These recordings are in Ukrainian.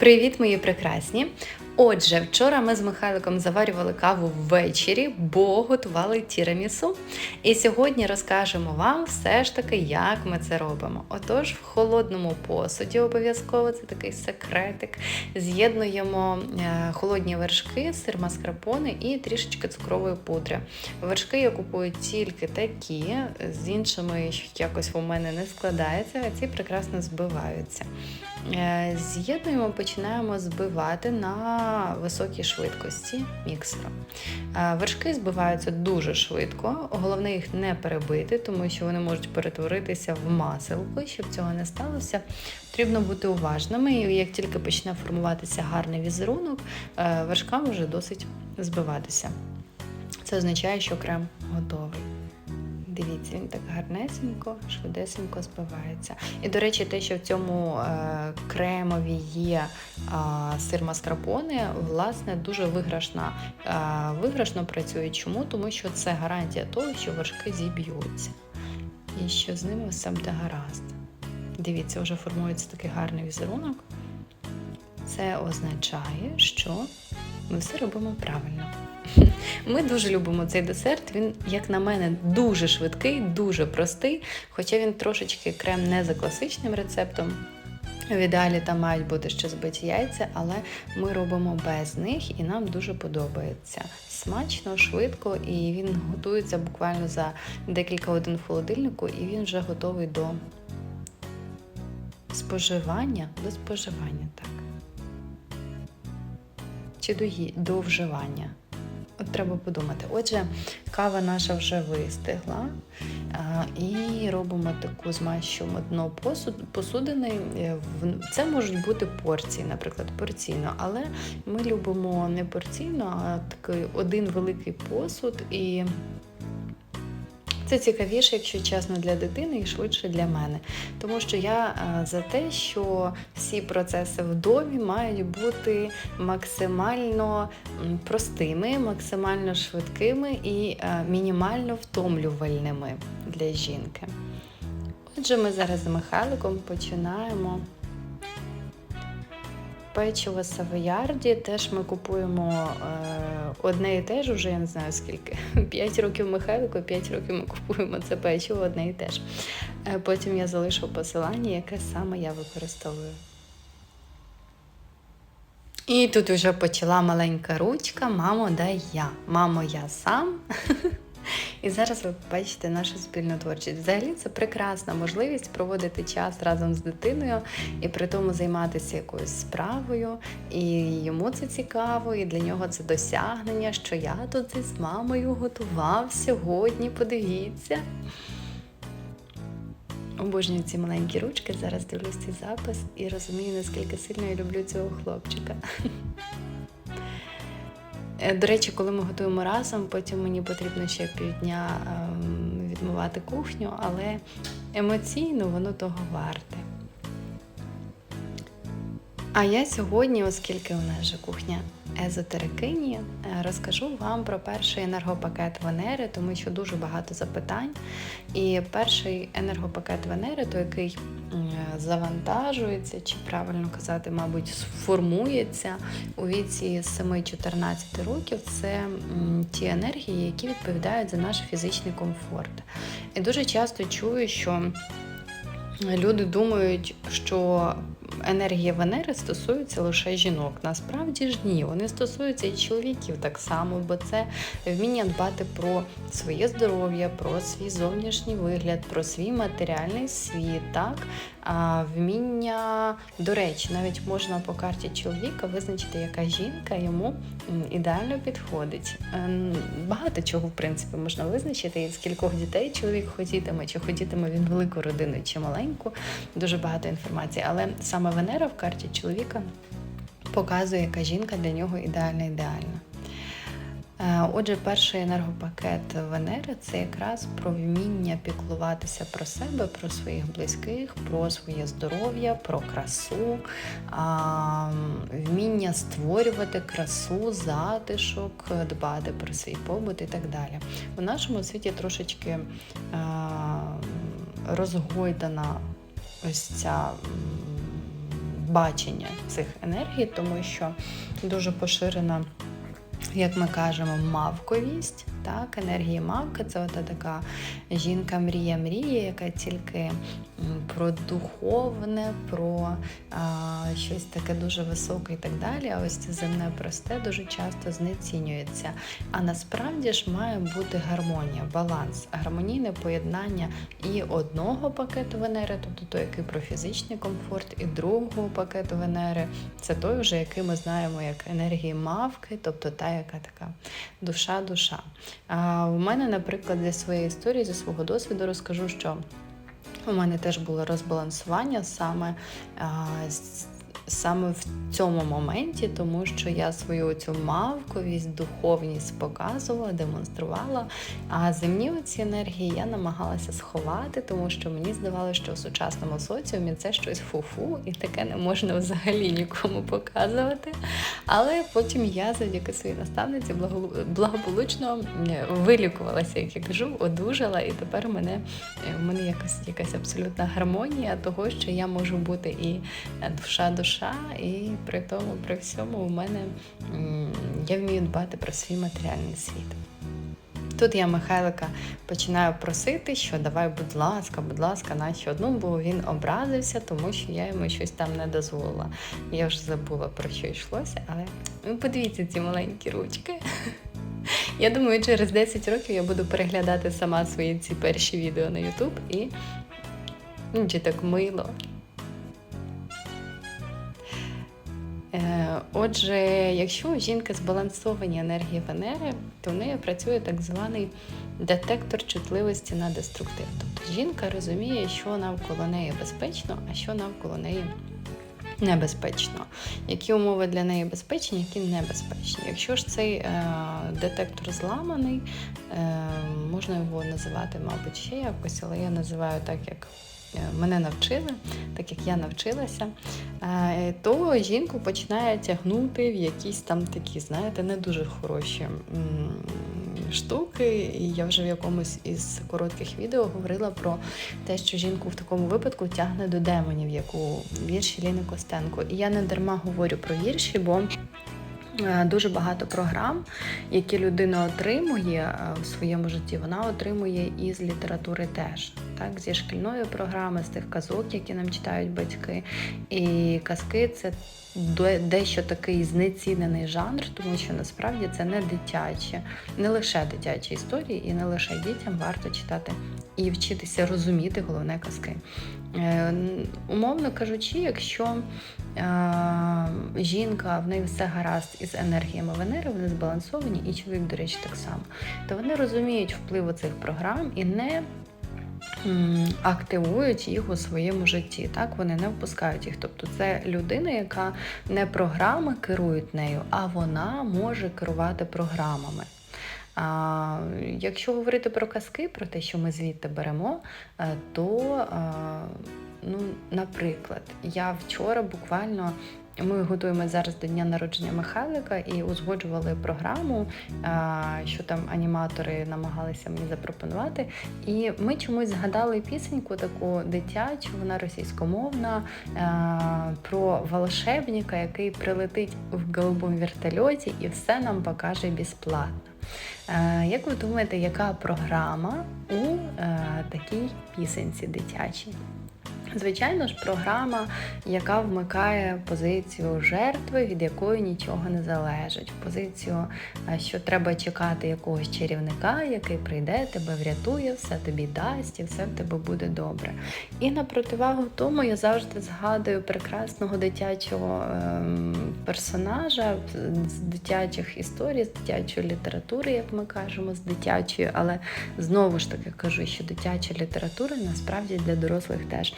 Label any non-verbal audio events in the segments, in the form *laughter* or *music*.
Привіт, мої прекрасні! Отже, вчора ми з Михайликом заварювали каву ввечері, бо готували тірамісу. І сьогодні розкажемо вам все ж таки, як ми це робимо. Отож, в холодному посуді обов'язково це такий секретик. З'єднуємо е, холодні вершки, сир маскарпоне і трішечки цукрової пудри. Вершки я купую тільки такі, з іншими якось у мене не складається, а ці прекрасно збиваються. Е, З'єднуємо, починаємо збивати на високій швидкості міксером. Е, Вершки збиваються дуже швидко, головне їх не перебити, тому що вони можуть перетворитися в маселко. Щоб цього не сталося, потрібно бути уважними. І як тільки почне формуватися гарний візерунок, е, вершкам вже досить збиватися. Це означає, що крем готовий. Дивіться, він так гарнесенько, швидесенько збивається. І, до речі, те, що в цьому е, кремові є сир маскарпоне, власне, дуже виграшна, е, виграшно працює. Чому? Тому що це гарантія того, що вершки зіб'ються. І що з ними все буде гаразд. Дивіться, вже формується такий гарний візерунок. Це означає, що ми все робимо правильно. *laughs* Ми дуже любимо цей десерт. Він, як на мене, дуже швидкий, дуже простий, хоча він трошечки крем не за класичним рецептом. В ідеалі там мають бути ще збиті яйця, але ми робимо без них і нам дуже подобається. Смачно, швидко, і він готується буквально за декілька годин в холодильнику, і він вже готовий до споживання, до споживання, так. Чи до, вживання. От треба подумати. Отже, кава наша вже вистигла. І робимо таку змащуємо дно посуд, посудини. Е, Це можуть бути порції, наприклад, порційно, але ми любимо не порційно, а такий один великий посуд. І це цікавіше, якщо чесно, для дитини і швидше для мене. Тому що я е, за те, що всі процеси в домі мають бути максимально простими, максимально швидкими і е, мінімально втомлювальними для жінки. Отже, ми зараз з Михайликом починаємо. Печиво Савоярді теж ми купуємо е, одне і те ж, уже я не знаю скільки. *laughs* 5 років Михайлику, 5 років ми купуємо це печиво одне і те ж. Е, потім я залишу посилання, яке саме я використовую. І тут вже почала маленька ручка, мамо, дай я. Мамо, я сам. *laughs* І зараз ви бачите нашу спільну творчість. Взагалі це прекрасна можливість проводити час разом з дитиною і при тому займатися якоюсь справою. І йому це цікаво, і для нього це досягнення, що я тут з мамою готував сьогодні. Подивіться. Обожнюю ці маленькі ручки. Зараз дивлюсь цей запис і розумію, наскільки сильно я люблю цього хлопчика. Е, До речі, коли ми готуємо разом, потім мені потрібно ще півдня ем, відмивати кухню, але емоційно воно того варте. А я сьогодні, оскільки у нас же кухня езотерикині, е, розкажу вам про перший енергопакет Венери, тому що дуже багато запитань. І перший енергопакет Венери, той, який завантажується, чи правильно казати, мабуть, сформується у віці 7-14 років, це ті енергії, які відповідають за наш фізичний комфорт. І дуже часто чую, що люди думають, що енергія Венери стосується лише жінок. Насправді ж ні, вони стосуються і чоловіків так само, бо це вміння дбати про своє здоров'я, про свій зовнішній вигляд, про свій матеріальний світ, так? Вміння, до речі, навіть можна по карті чоловіка визначити, яка жінка йому ідеально підходить. Ем, Багато чого, в принципі, можна визначити, і з кількох дітей чоловік хотітиме, чи хотітиме він велику родину, чи маленьку. Дуже багато інформації. Але саме Венера в карті чоловіка показує, яка жінка для нього ідеальна ідеальна. Е, Отже, перший енергопакет Венери це якраз про вміння піклуватися про себе, про своїх близьких, про своє здоров'я, про красу, вміння створювати красу, затишок, дбати про свій побут і так далі. У нашому світі трошечки розгойдана ось ця бачення цих енергій, тому що дуже поширена. Як ми кажемо, мавковість, так, енергія мавки це ота така жінка-мрія-мрія, яка тільки про духовне, про а, щось таке дуже високе і так далі. А ось це земне просте дуже часто знецінюється. А насправді ж має бути гармонія, баланс, гармонійне поєднання і одного пакету Венери, тобто той, який про фізичний комфорт, і другого пакету Венери, це той, вже, який ми знаємо як енергії мавки, тобто та, яка така душа-душа. У мене, наприклад, зі своєї історії, зі свого досвіду розкажу, що у мене теж було розбалансування саме, з- саме в цьому моменті, тому що я свою цю мавковість, духовність показувала, демонструвала. А земні ці енергії я намагалася сховати, тому що мені здавалося, що в сучасному соціумі це щось фу-фу, і таке не можна взагалі нікому показувати. Але потім я завдяки своїй наставниці благо- благополучно е, вилікувалася, як я кажу, одужала, і тепер у мене, е, у мене якась, якась абсолютна гармонія того, що я можу бути і е, душа-душа, і при тому, при всьому, у мене я вмію дбати про свій матеріальний світ. Тут я Михайлика починаю просити, що давай, будь ласка, будь ласка, наче одну, бо він образився, тому що я йому щось там не дозволила. Я вже забула про що йшлося, але ну, подивіться ці маленькі ручки. Я думаю, через 10 років я буду переглядати сама свої ці перші відео на YouTube і ну, чи так мило. Отже, якщо у жінки збалансовані енергії Венери, то в неї працює так званий детектор чутливості на деструктив. Тобто жінка розуміє, що навколо неї безпечно, а що навколо неї небезпечно. Які умови для неї безпечні, які небезпечні. Якщо ж цей е, детектор зламаний, е, можна його називати, мабуть, ще якось, але я називаю так, як е, мене навчили, так як я навчилася, е, то жінку починає тягнути в якісь там такі, знаєте, не дуже хороші штуки. І я вже в якомусь із коротких відео говорила про те, що жінку в такому випадку тягне до демонів, як у вірші Ліни Костенко. І я не дарма говорю про вірші, бо е, дуже багато програм, які людина отримує е, в своєму житті, вона отримує із літератури теж. Так, зі шкільної програми, з тих казок, які нам читають батьки. І казки це дещо такий знецінений жанр, тому що насправді це не дитячі, не лише дитячі історії, і не лише дітям варто читати і вчитися розуміти головне казки. Е, умовно кажучи, якщо е, жінка в неї все гаразд із енергіями Венери, вони збалансовані, і чоловік, до речі, так само, то вони розуміють впливу цих програм і не активують їх у своєму житті. Так вони не впускають їх. Тобто, це людина, яка не програми керують нею, а вона може керувати програмами. А, якщо говорити про казки, про те, що ми звідти беремо, е, то, е, ну, наприклад, я вчора буквально. Ми готуємо зараз до дня народження Михайлика і узгоджували програму, що там аніматори намагалися мені запропонувати. І ми чомусь згадали пісеньку таку дитячу, вона російськомовна, про волшебника, який прилетить в голубому вертольоті і все нам покаже безплатно. Як ви думаєте, яка програма у такій пісенці дитячій? Звичайно ж, програма, яка вмикає позицію жертви, від якої нічого не залежить. Позицію, е, що треба чекати якогось чарівника, який прийде, тебе врятує, все тобі дасть і все в тебе буде добре. І на противагу тому я завжди згадую прекрасного дитячого ем, персонажа з дитячих історій, з дитячої літератури, як ми кажемо, з дитячої, але знову ж таки кажу, що дитяча література насправді для дорослих теж.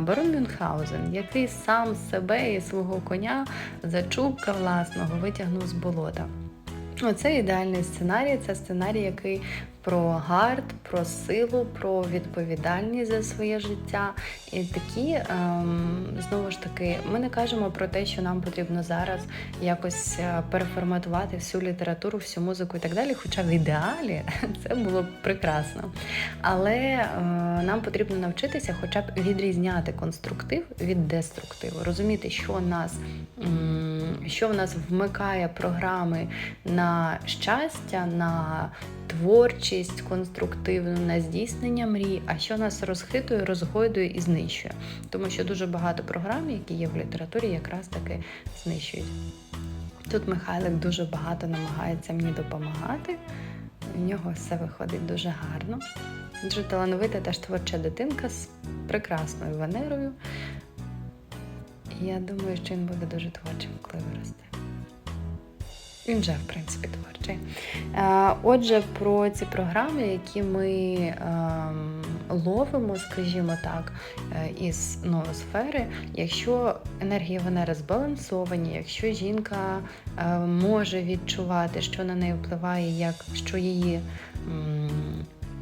Барон Мюнхгаузен, який сам себе і свого коня за чубка власного витягнув з болота. Оце ідеальний сценарій. Це сценарій, який про гард, про силу, про відповідальність за своє життя. І такі, ем, знову ж таки, ми не кажемо про те, що нам потрібно зараз якось е, переформатувати всю літературу, всю музику і так далі. Хоча в ідеалі *laughs* це було б прекрасно. Але е, нам потрібно навчитися хоча б відрізняти конструктив від деструктиву, розуміти, що нас, що в нас вмикає програми на щастя, на творчість конструктивну, на здійснення мрій, а що нас розхитує, розгойдує і знищує. Тому що дуже багато програм, які є в літературі, якраз таки знищують. Тут Михайлик дуже багато намагається мені допомагати. У нього все виходить дуже гарно. Дуже талановита теж творча дитинка з прекрасною Венерою. Я думаю, що він буде дуже творчим, коли виросте. Він вже, в принципі, творчий. Е, Отже, про ці програми, які ми ем, ловимо, скажімо так, е, із ноосфери, якщо енергія Венери збалансовані, якщо жінка е, може відчувати, що на неї впливає, як що її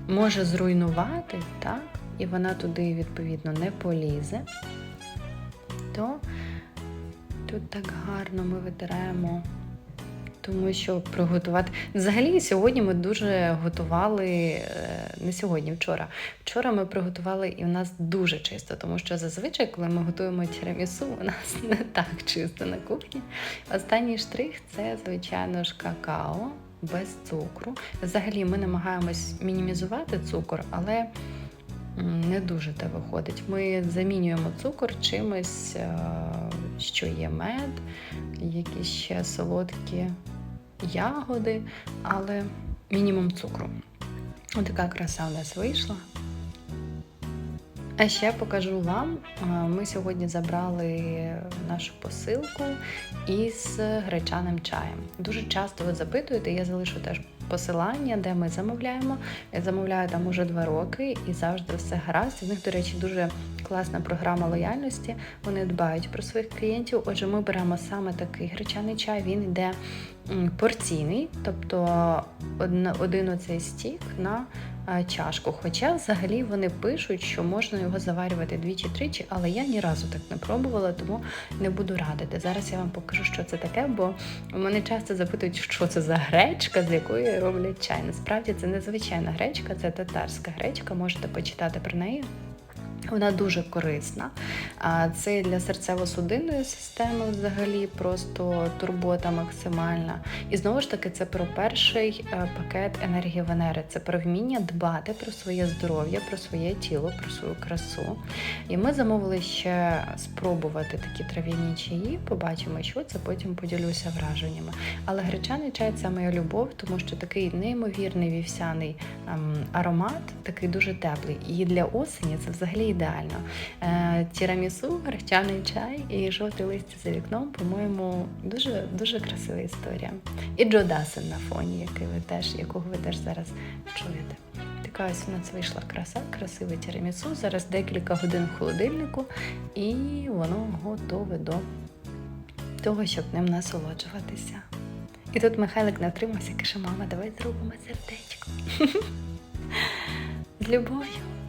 може зруйнувати, так, і вона туди відповідно не полізе, то тут так гарно ми витираємо тому що приготувати. Взагалі, сьогодні ми дуже готували, е, не сьогодні, вчора. Вчора ми приготували і в нас дуже чисто, тому що зазвичай, коли ми готуємо тірамісу, у нас не так чисто на кухні. Останній штрих це, звичайно ж, какао без цукру. Взагалі, ми намагаємось мінімізувати цукор, але не дуже те виходить. Ми замінюємо цукор чимось, е, що є мед, якісь ще солодкі ягоди, але мінімум цукру. Ось така краса у нас вийшла. А ще покажу вам. Ми сьогодні забрали нашу посилку із гречаним чаєм. Дуже часто ви запитуєте, я залишу теж посилання, де ми замовляємо. Я замовляю там уже два роки і завжди все гаразд. У них, до речі, дуже класна програма лояльності. Вони дбають про своїх клієнтів. Отже, ми беремо саме такий гречаний чай. Він йде порційний, тобто один оцей стік на чашку. Хоча взагалі вони пишуть, що можна його заварювати двічі-тричі, але я ні разу так не пробувала, тому не буду радити. Зараз я вам покажу, що це таке, бо мене часто запитують, що це за гречка, з якої роблять чай. Насправді це не звичайна гречка, це татарська гречка. Можете почитати про неї. Вона дуже корисна. Це для серцево-судинної системи взагалі просто турбота максимальна. І знову ж таки, це про перший е, пакет енергії Венери. Це про вміння дбати про своє здоров'я, про своє тіло, про свою красу. І ми замовили ще спробувати такі трав'яні чаї. Побачимо, що це, потім поділюся враженнями. Але гречаний чай це моя любов, тому що такий неймовірний вівсяний ем, аромат, такий дуже теплий. І для осені це взагалі ідеально. Е, тірамісу, гречаний чай і жовте листя за вікном, по-моєму, дуже дуже красива історія. І Джо Дасен на фоні, який ви теж, якого ви теж зараз чуєте. Така ось у нас вийшла краса, красиве тірамісу. Зараз декілька годин в холодильнику, і воно готове до того, щоб ним насолоджуватися. І тут Михайлик не втримався і каже, мама, давай зробимо сердечко. *laughs* З любов'ю.